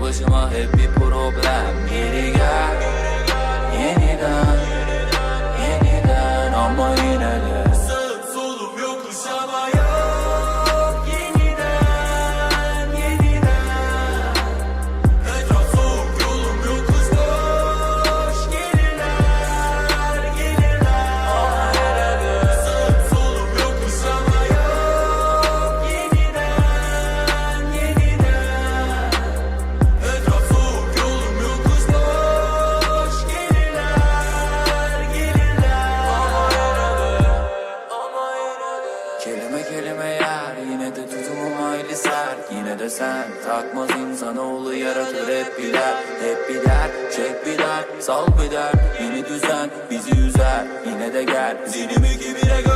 başıma hep bir problem. Geri gel Yeniden Yeniden ama yine de sert Yine de sen takmaz insanoğlu yaratır hep bir dert Hep bir dert. Çek bir dert Sal bir dert yeni düzen bizi üzer. Yine de gel Zinimi kibire göre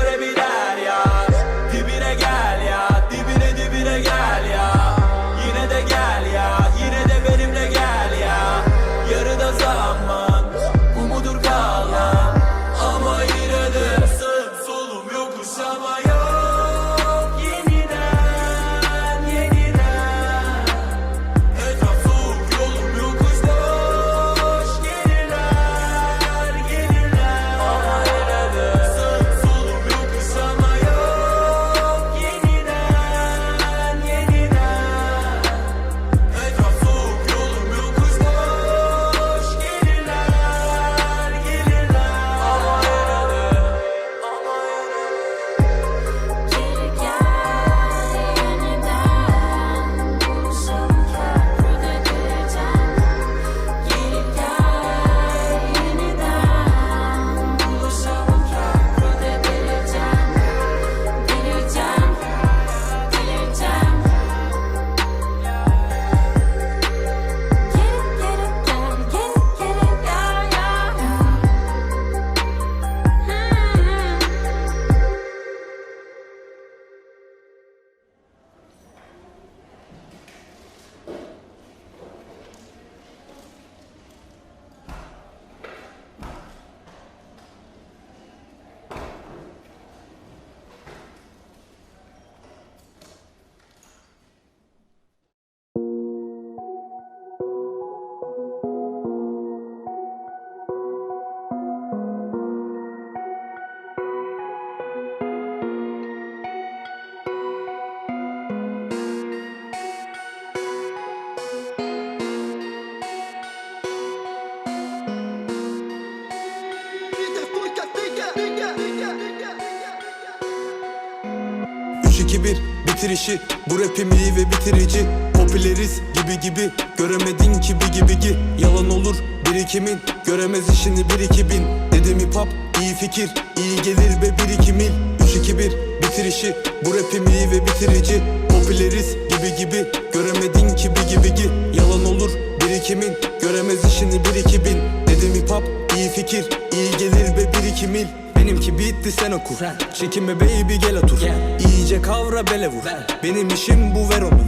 3-2-1 bitir işi. Bu rapim iyi ve bitirici. Popüleriz gibi gibi. Göremedin ki bir gibi ki Yalan olur birikimin. Göremez işini bir iki bin. Dedim hip hop iyi fikir. İyi gelir ve bir iki mil. 3-2-1 bitir işi. Bu rapim iyi ve bitirici. Popüleriz gibi gibi. Göremedin ki bir gibi ki Yalan olur birikimin. Göremez işini bir iki bin. Dedim hip hop iyi fikir. İyi gelir ve bir iki mil. Benimki bitti sen oku. Çekinme baby gel otur. İyice kavra bele vur. Benim işim bu ver onu.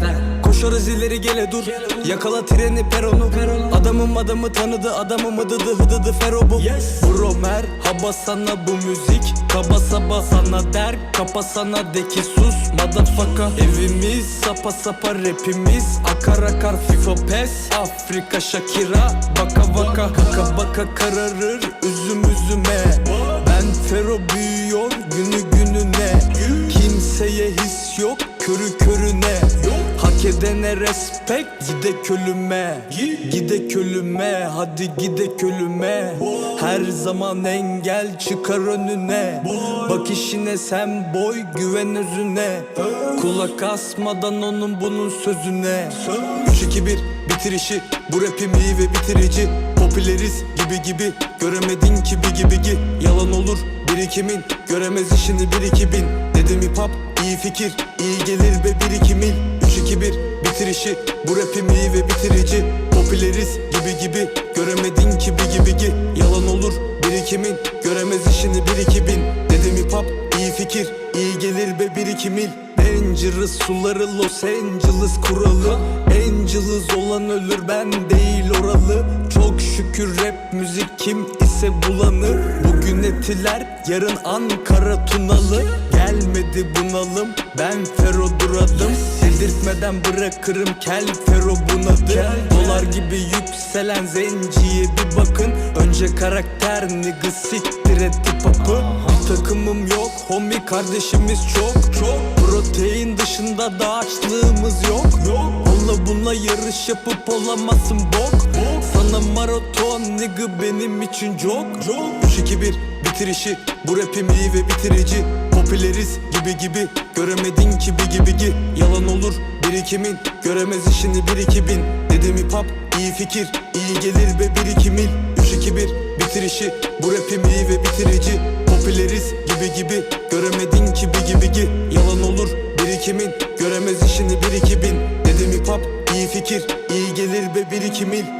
Koşarız ileri gele dur. Yakala treni peronu. Adamım adamı tanıdı adamım hıdıdı hıdıdı fero bu. Bro merhaba sana bu müzik. Kaba saba sana der Kapa sana de ki sus Motherfucker. Evimiz sapa sapa rapimiz. Akar akar FIFA pes Afrika Shakira Baka baka. Kaka baka kararır Üzüm üzüme fero büyüyor günü gününe. Kimseye his yok körü körüne. Hak edene respect gide kölüme. Gide kölüme hadi gide kölüme. Her zaman engel çıkar önüne. Bak işine sen boy güven özüne. Kulak asmadan onun bunun sözüne. 3 2 1 bitirişi Bu rapim iyi ve bitirici. Popüleriz gibi gibi. Göremedin ki bir gibi gi Yalan olur birikimin Göremez işini bir iki bin. Dedim hip hop iyi fikir iyi gelir ve bir iki mil 3 2 1 bitirişi Bu rapim iyi ve bitirici. Popüleriz gibi gibi Göremedin ki bir gibi gi Yalan olur birikimin Göremez işini bir iki bin. Dedim hip hop iyi fikir iyi gelir ve bir iki mil Dangerous suları Los Angeles kuralı. Angeles olan ölür ben değil oralı Çok şükür rap müzik kim ise bulanır. Bugün etiler yarın Ankara Tunalı. Gel gelmedi bunalım Ben Fero duradım. Delirtmeden bırakırım kel Fero bunadı. Dolar gibi yükselen zenciye bir bakın. Önce karakter nigga siktir et Bir takımım yok homie kardeşimiz çok çok. Protein dışında da açlığımız yok yok. Onunla bununla yarış yapıp olamazsın bok Sana maraton nigga benim için çok. Çok. 3-2-1 bitirişi. Bu rapim iyi ve bitirici. Popüleriz gibi gibi. Göremedin ki bir gibi gi. Yalan olur birikimin. Göremez işini bir iki bin. Dedim hip hop iyi fikir. İyi gelir ve bir iki mil. 3-2-1 bitirişi. Bu rapim iyi ve bitirici. Popüleriz gibi gibi. Göremedin ki bir gibi gi. Yalan olur birikimin. Göremez işini bir iki bin. Dedim hip hop iyi fikir. İyi gelir ve bir iki mil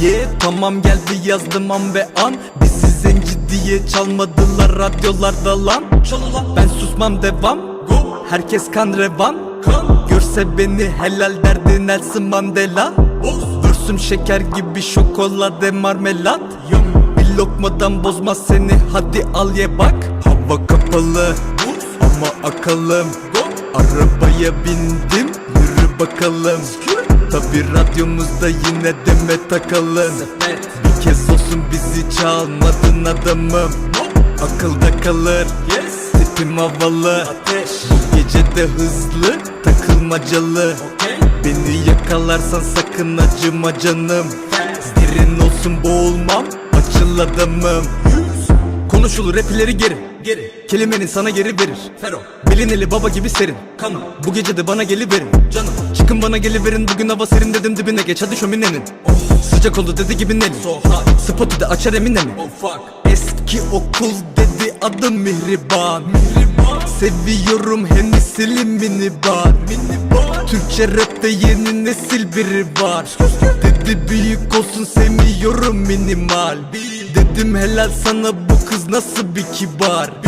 Yeah tamam geldi yazdım an ve an. Bizi zenci diye çalmadılar radyolarda lan. Ben susmam devam. Herkes kan revan. Görse beni helal derdi Nelson Mandela. Vürsüm şeker gibi şokolade marmelat. Bir lokmadan bozmaz seni hadi al ye bak. Hava kapalı. Ama akalım. Arabaya bindim yürü bakalım Tabi radyomuzda yine deme takalım. Bir kez olsun bizi çalmadın adamım. Akılda kalır Tipim havalı. Bu gece de hızlı takılmacalı. Beni yakalarsan sakın acıma canım. Derin olsun boğulmam açıl adamım. Konuşulur rapileri geri Geri Kelimenin sana geri verir. Fero Belin eli baba gibi serin. Kanım Bu gece de bana geliverin. Canım Çıkın bana geliverin Bugün hava serin dedim dibine geç. Hadi şöminenin. Sıcak oldu dedi gibi Nelly Spotu da açar emine mi? Eski okul dedi adım Mihriban. Seviyorum Hennessy'li mini bar Türkçe rapte yeni nesil biri var. Dedi büyük olsun sevmiyorum minimal. Dedim helal sana bu kız nasıl bir kibar